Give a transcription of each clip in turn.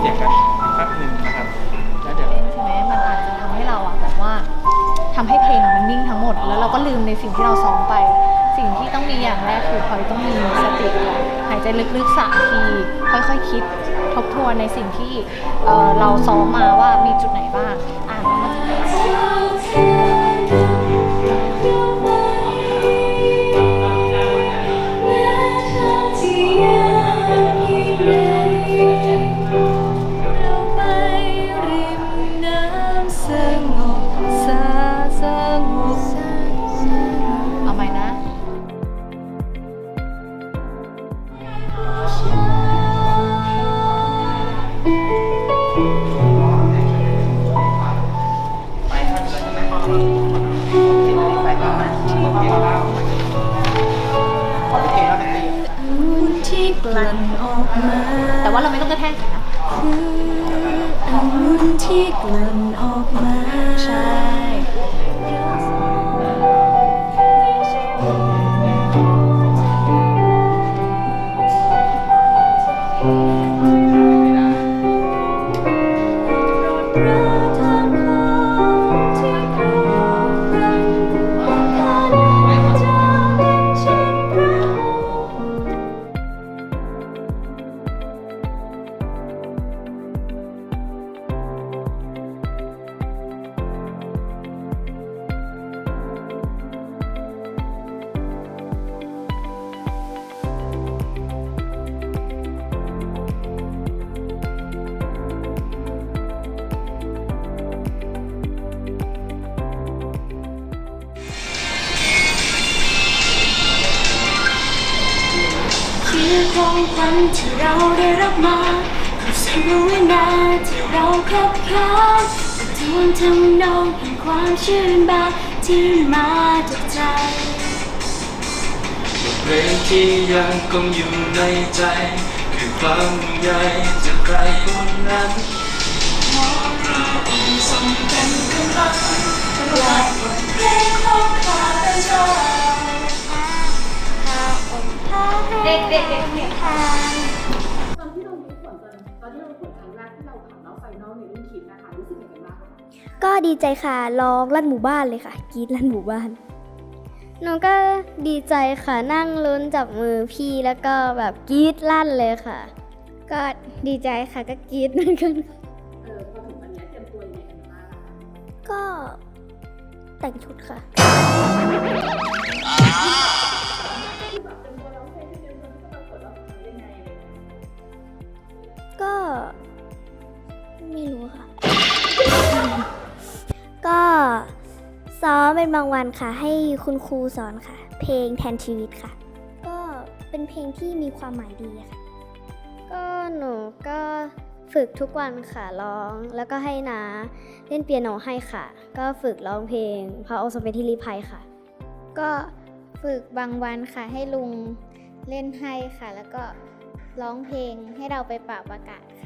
เดี๋ยวจะวอร์มเสียงกันอีกแป๊บหนึ่งนะครับแล้วเดี๋ยวใช่ไหมมันอาจจะทำให้เราอะแบบว่าทำให้เพลงอะมันนิ่งทั้งหมด แล้วเราก็ลืมในสิ่งที่เราซ้อมไป สิ่งที่ต้องมีอย่างแรกคือพลอยต้องมีสติหายใจลึกๆสามทีค่อยๆคิด ทบทวนในสิ่งที่เอ่อเราซ้อมมาว่ามีจุดไหนบ้างอ่านมันจะ แต่ว่าเราไม่ต้องกระแทกนะคืออุ่นที่กลั่นออกมา ใช่เร เราได้รับมาคือสิ่งวินาที่เราคบค้านเป็นทวนทำนองแห่งความชื่นบานที่มาจากใจเพลงที่ยังคงอยู่ในใจ คือความห่วงใยจากใครคนนั้นขอเราส่งเป็นกำลังปลายบทเพลงของข้าพเจ้าเด็กเด็กเด็กเที่เราผ่านรอบไฟนอลในรุ่นคิดนะคะรู้สึกยังไงบ้างคะก็ดีใจค่ะร้องลั่นหมู่บ้านเลยค่ะกรีดลั่นหมู่บ้านหนูก็ดีใจค่ะนั่งลุ้นจับมือพี่แล้วก็แบบกรีดลั่นเลยค่ะ ก็ดีใจค่ะก็กรีดเหมือนกันเออพอถึงวันนี้เตรียมตัวยังไงกันบ้างอะคะก็แต่งชุดค่ะที่ ไม่รู้ค่ะ ก็ซ้อมเป็นบางวันค่ะ ให้คุณครูสอนค่ะ เพลงแทนชีวิตค่ะ ก็เป็นเพลงที่มีความหมายดีค่ะ ก็หนูก็ฝึกทุกวันค่ะร้องแล้วก็ให้นาเล่นเปียโนให้ค่ะ ก็ฝึกร้องเพลงพระองค์ทรงเป็นที่รีภัยค่ะ ก็ฝึกบางวันค่ะให้ลุงเล่นให้ค่ะ แล้วก็ร้องเพลงให้เราไปปราบอากาศค่ะ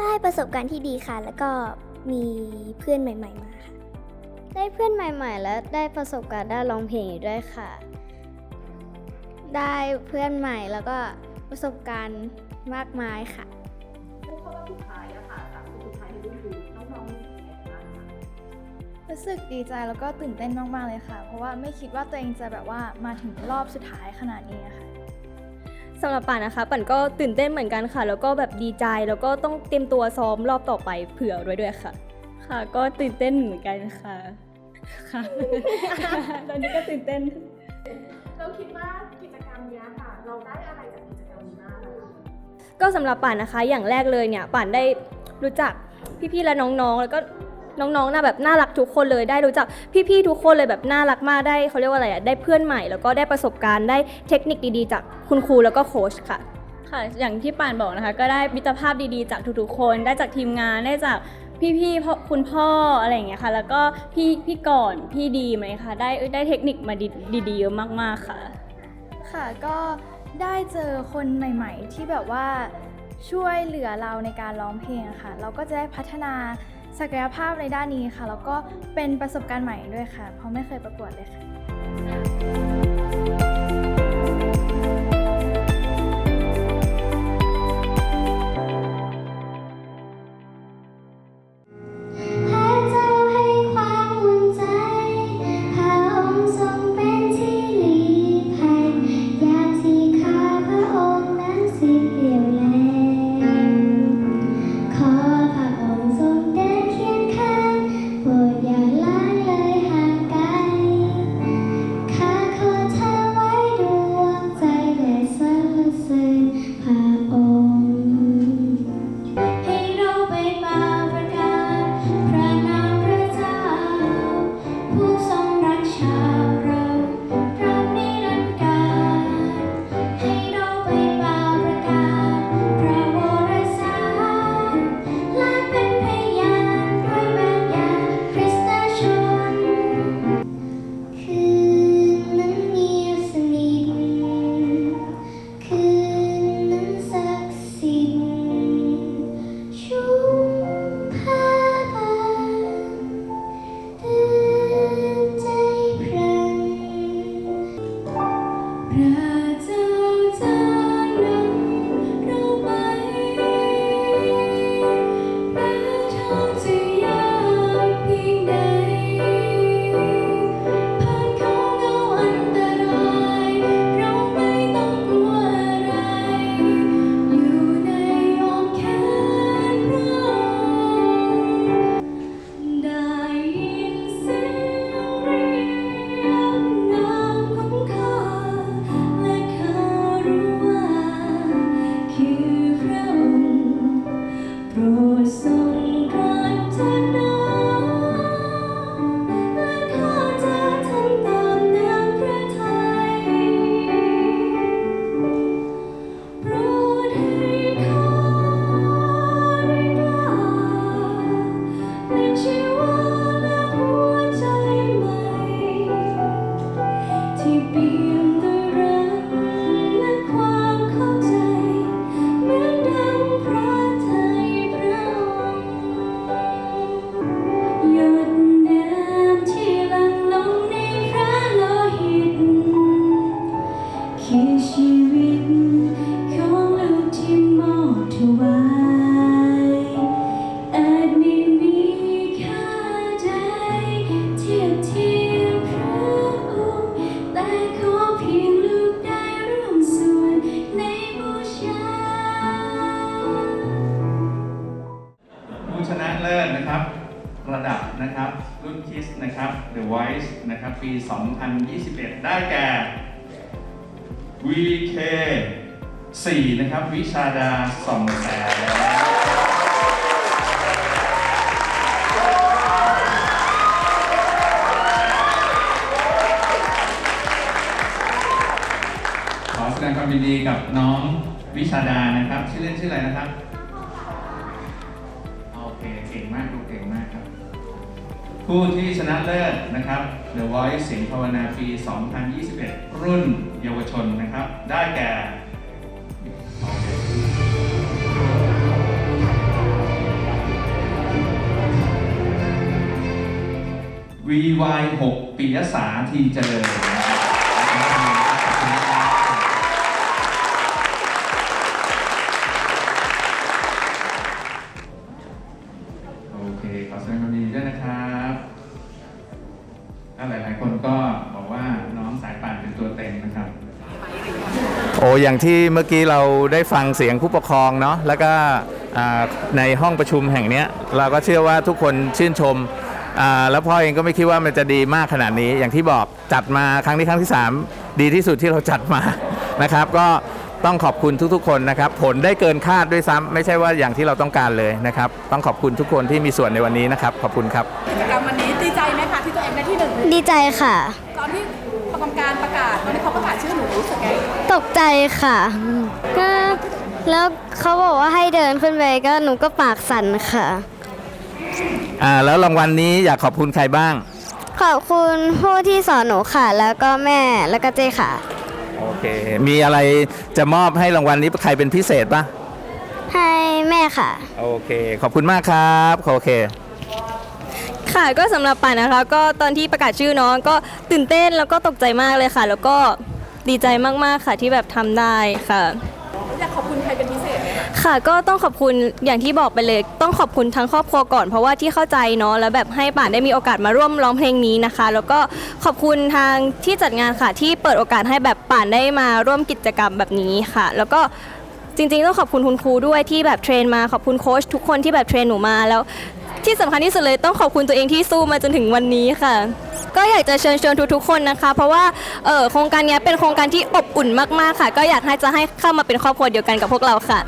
ได้ประสบการณ์ที่ดีค่ะ แล้วก็มีเพื่อนใหม่ๆมาค่ะ ได้เพื่อนใหม่ๆ แล้วได้ประสบการณ์ด้านร้องเพลงอีกด้วยค่ะ ได้เพื่อนใหม่แล้วก็ประสบการณ์มากมายค่ะผู้เข้ารอบสุดท้ายอะค่ะสามคนสุดท้ายในรุ่นยูน้องๆรู้สึกยังไงบ้างคะรู้สึกดีใจแล้วก็ตื่นเต้นมากๆเลยค่ะ เพราะว่าไม่คิดว่าตัวเองจะแบบว่ามาถึงรอบสุดท้ายขนาดนี้อะค่ะ สำหรับป่านนะคะปั่นก็ตื่นเต้นเหมือนกันค่ะ แล้วก็แบบดีใจแล้วก็ต้องเตรียมตัวซ้อมรอบต่อไปเผื่อไว้ด้วยค่ะ ค่ะ ก็ตื่นเต้นเหมือนกันค่ะค่ะตอนนี้ก็ตื่นเต้น เราคิดว่ากิจกรรมเนี้ยค่ะ เราได้อะไรจากกิจกรรมนี้บ้างอะคะก็สำหรับป่านนะคะอย่างแรกเลยเนี่ยป่านได้รู้จักพี่ๆและน้องๆ แล้วก็ น้องๆน่าแบบน่ารักทุกคนเลยได้รู้จักพี่ๆทุกคนเลยแบบน่ารักมากได้เขาเรียกว่าอะไรอะได้เพื่อนใหม่ แล้วก็ได้ประสบการณ์ได้เทคนิคดีๆ จากคุณครูแล้วก็โค้ชค่ะ ค่ะ อย่างที่ป่านบอกนะคะ ก็ได้มิตรภาพดีๆ จากทุกๆ คน ได้จากทีมงานได้จากพี่ๆพ่อคุณพ่ออะไรอย่างเงี้ยค่ะ แล้วก็พี่พี่ก่อนพี่ดีไหมคะได้ได้เทคนิคมาดีดีๆเยอะมากๆค่ะ ค่ะก็ได้เจอคนใหม่ๆ ที่แบบว่าช่วยเหลือเราในการร้องเพลงอะค่ะ เราก็จะได้พัฒนา ศักยภาพในด้านนี้ค่ะ แล้วก็เป็นประสบการณ์ใหม่ด้วยค่ะ เพราะไม่เคยประกวดเลยค่ะ รุ่นคิสนะครับ The Voice นะครับปี 2021 ได้แก่ VK 4 นะครับ วิชาดาสองแสงขอแสดงความยินดีกับน้องวิชาดานะครับ ชื่อเล่นชื่ออะไรนะครับ โอเค เก่งมากลูเก่งมากครับ ผู้ที่ชนะเลิศนะครับ The Voice เสียงภาวนาปี 2021 รุ่นเยาวชนนะครับ ได้แก่วีวายหกปิยสาทีเจริญ อ้อย่างที่เมื่อกี้เราได้ฟังเสียงผู้ปกครองเนาะแล้วก็อ่าในห้องประชุมแห่งเนี้ยเราก็เชื่อว่าทุกคนชื่นชมอ่าแล้วพ่อเองก็ไม่คิดว่ามันจะดีมากขนาดนี้อย่างที่บอกจัดมาครั้งนี้ครั้งที่ 3 ดีที่สุดที่เราจัดมานะครับ ก็ต้องขอบคุณทุกๆ คนนะครับ ผลได้เกินคาดด้วยซ้ำไม่ใช่ว่าอย่างที่เราต้องการเลยนะครับ ต้องขอบคุณทุกคนที่มีส่วนในวันนี้นะครับ ขอบคุณครับกิจกรรมวันนี้ดีใจไหมคะที่ตัวเองได้ที่หนึ่งดีใจค่ะ ตอนที่กรรมการประกาศตอนที่เขา กใจค่ะก็แล้วเขาบอกว่าให้เดินขึ้นไปก็หนูก็ปากสั่นค่ะ อ่าแล้วรางวัลนี้อยากขอบคุณใครบ้าง ขอบคุณผู้ที่สอนหนูค่ะ แล้วก็แม่แล้วก็เจ้ค่ะ โอเค มีอะไรจะมอบให้รางวัลนี้ใครเป็นพิเศษปะให้แม่ค่ะ โอเค ขอบคุณมากครับโอเคค่ะก็สำหรับป่านนะคะ ก็ตอนที่ประกาศชื่อน้องก็ตื่นเต้นแล้วก็ตกใจมากเลยค่ะ แล้วก็ ดีใจมาก ๆ ค่ะที่แบบทำได้ค่ะ อยากขอบคุณใครเป็นพิเศษไหมคะค่ะก็ต้องขอบคุณอย่างที่บอกไปเลย ต้องขอบคุณทั้งครอบครัวก่อนเพราะว่าที่เข้าใจเนาะแล้วแบบให้ป่านได้มีโอกาสมาร่วมร้องเพลงนี้นะคะ แล้วก็ขอบคุณทางที่จัดงานค่ะ ที่เปิดโอกาสให้แบบป่านได้มาร่วมกิจกรรมแบบนี้ค่ะ แล้วก็จริงๆต้องขอบคุณคุณครูด้วยที่แบบเทรนมาขอบคุณโค้ชทุกคนที่แบบเทรนหนูมาแล้ว ที่สำคัญที่สุดเลยต้องขอบคุณตัวเองที่สู้มาจนถึงวันนี้ค่ะ ก็อยากจะเชิญชวนทุกๆคนนะคะ เพราะว่าเออโครงการนี้เป็นโครงการที่อบอุ่นมากๆค่ะ ก็อยากให้จะให้เข้ามาเป็นครอบครัวเดียวกันกับพวกเราค่ะ